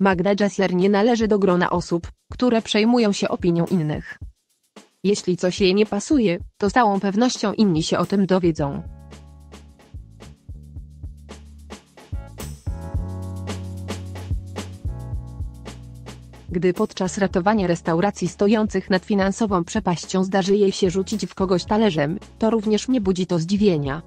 Magda Gessler nie należy do grona osób, które przejmują się opinią innych. Jeśli coś jej nie pasuje, to z całą pewnością inni się o tym dowiedzą. Gdy podczas ratowania restauracji stojących nad finansową przepaścią zdarzy jej się rzucić w kogoś talerzem, to również nie budzi to zdziwienia.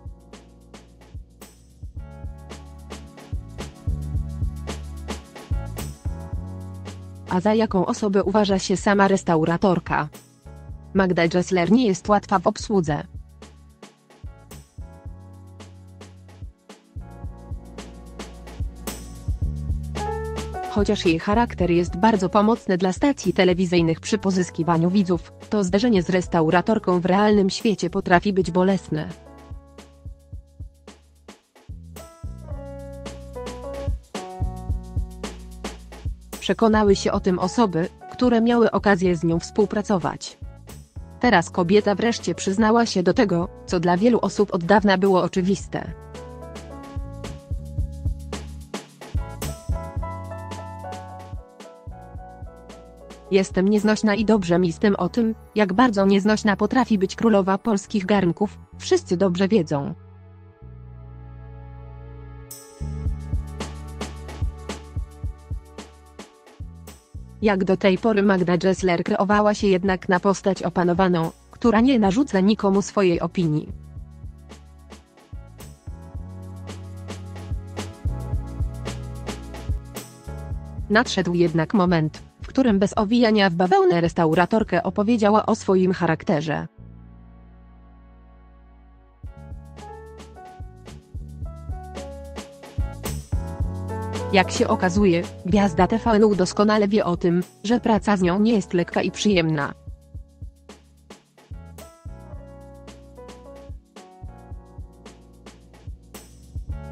A za jaką osobę uważa się sama restauratorka? Magda Gessler nie jest łatwa w obsłudze. Chociaż jej charakter jest bardzo pomocny dla stacji telewizyjnych przy pozyskiwaniu widzów, to zderzenie z restauratorką w realnym świecie potrafi być bolesne. Przekonały się o tym osoby, które miały okazję z nią współpracować. Teraz kobieta wreszcie przyznała się do tego, co dla wielu osób od dawna było oczywiste. Jestem nieznośna i dobrze mi z tym o tym, jak bardzo nieznośna potrafi być królowa polskich garnków, wszyscy dobrze wiedzą. Jak do tej pory Magda Gessler kreowała się jednak na postać opanowaną, która nie narzuca nikomu swojej opinii. Nadszedł jednak moment, w którym bez owijania w bawełnę restauratorkę opowiedziała o swoim charakterze. Jak się okazuje, gwiazda TVN doskonale wie o tym, że praca z nią nie jest lekka i przyjemna.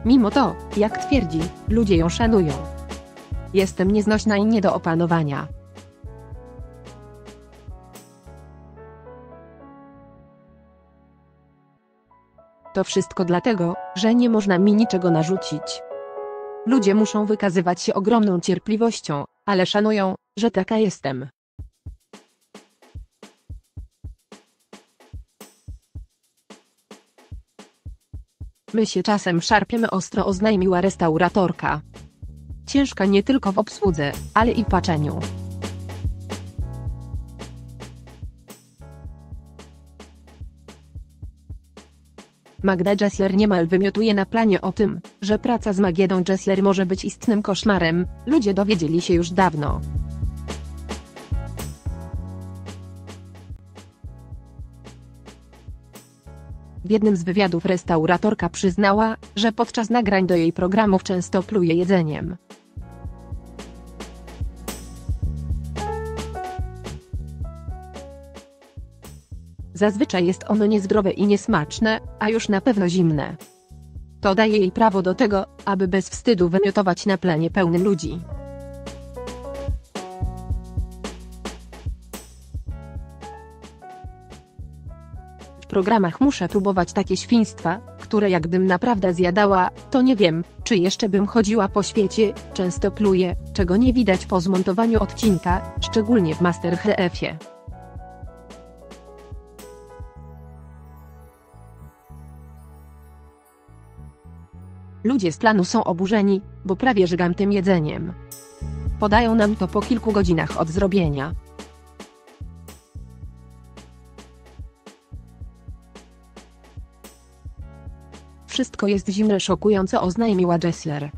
Mimo to, jak twierdzi, ludzie ją szanują. Jestem nieznośna i nie do opanowania. To wszystko dlatego, że nie można mi niczego narzucić. Ludzie muszą wykazywać się ogromną cierpliwością, ale szanują, że taka jestem. My się czasem szarpiemy ostro oznajmiła restauratorka. Ciężka nie tylko w obsłudze, ale i paczeniu. Magda Gessler niemal wymiotuje na planie o tym, że praca z Magiedą Gessler może być istnym koszmarem, ludzie dowiedzieli się już dawno. W jednym z wywiadów restauratorka przyznała, że podczas nagrań do jej programów często pluje jedzeniem. Zazwyczaj jest ono niezdrowe i niesmaczne, a już na pewno zimne. To daje jej prawo do tego, aby bez wstydu wymiotować na planie pełnym ludzi. W programach muszę próbować takie świństwa, które jakbym naprawdę zjadała, to nie wiem, czy jeszcze bym chodziła po świecie, często pluję, czego nie widać po zmontowaniu odcinka, szczególnie w Masterchefie. Ludzie z planu są oburzeni, bo prawie żygam tym jedzeniem. Podają nam to po kilku godzinach od zrobienia. Wszystko jest zimne szokująco oznajmiła Gessler.